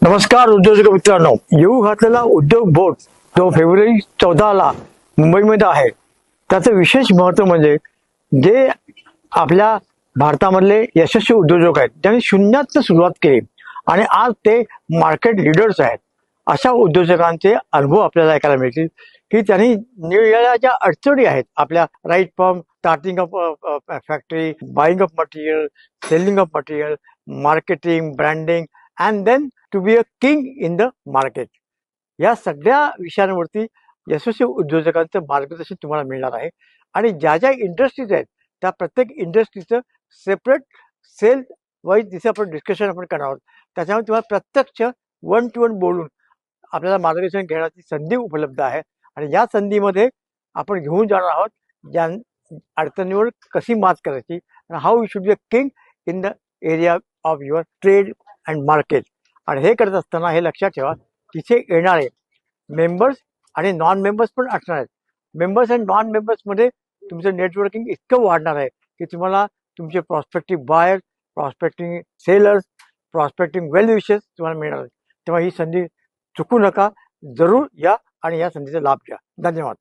नमस्कार उद्योजक मित्रांनो. येऊ घातलेला उद्योग बोर्ड जो फेब्रुवारी चौदाला मुंबईमध्ये आहे. त्याचं विशेष महत्त्व म्हणजे जे आपल्या भारतामधले यशस्वी उद्योजक आहेत त्यांनी शून्यात सुरुवात केली आणि आज ते मार्केट लिडर्स आहेत. अशा उद्योजकांचे अनुभव आपल्याला ऐकायला मिळतील की त्यांनी निळ्या ज्या अडचणी आहेत. आपल्या right from starting of factory buying of material selling of material marketing branding and then to be a king in the market या सगळ्या विषयांवरती यशस्वी उद्योजकांचं मार्गदर्शन तुम्हाला मिळणार आहे. आणि ज्या ज्या इंडस्ट्रीज आहेत त्या प्रत्येक इंडस्ट्रीचं सेपरेट सेल वाईज तिथे आपण डिस्कशन आपण करणार आहोत त्याच्यामुळे तुम्हाला प्रत्यक्ष वन टू वन बोलून आपल्याला मार्गदर्शन घेण्याची संधी उपलब्ध आहे. आणि या संधीमध्ये आपण घेऊन जाणार आहोत ज्या अडचणीवर कशी मात करायची. How you should be a king in the area of your trade and market आणि हे करत असताना हे लक्षात ठेवा तिथे येणारे मेंबर्स आणि नॉन मेंबर्स पण असणार आहेत. मेंबर्स अँड नॉन मेंबर्समध्ये तुमचं नेटवर्किंग इतकं वाढणार आहे की तुम्हाला तुमचे prospective buyers prospecting sellers prospecting well wishes तुम्हाला मिळणार आहेत. तेव्हा ही संधी चुकू नका जरूर या आणि या संधीचा लाभ घ्या. धन्यवाद.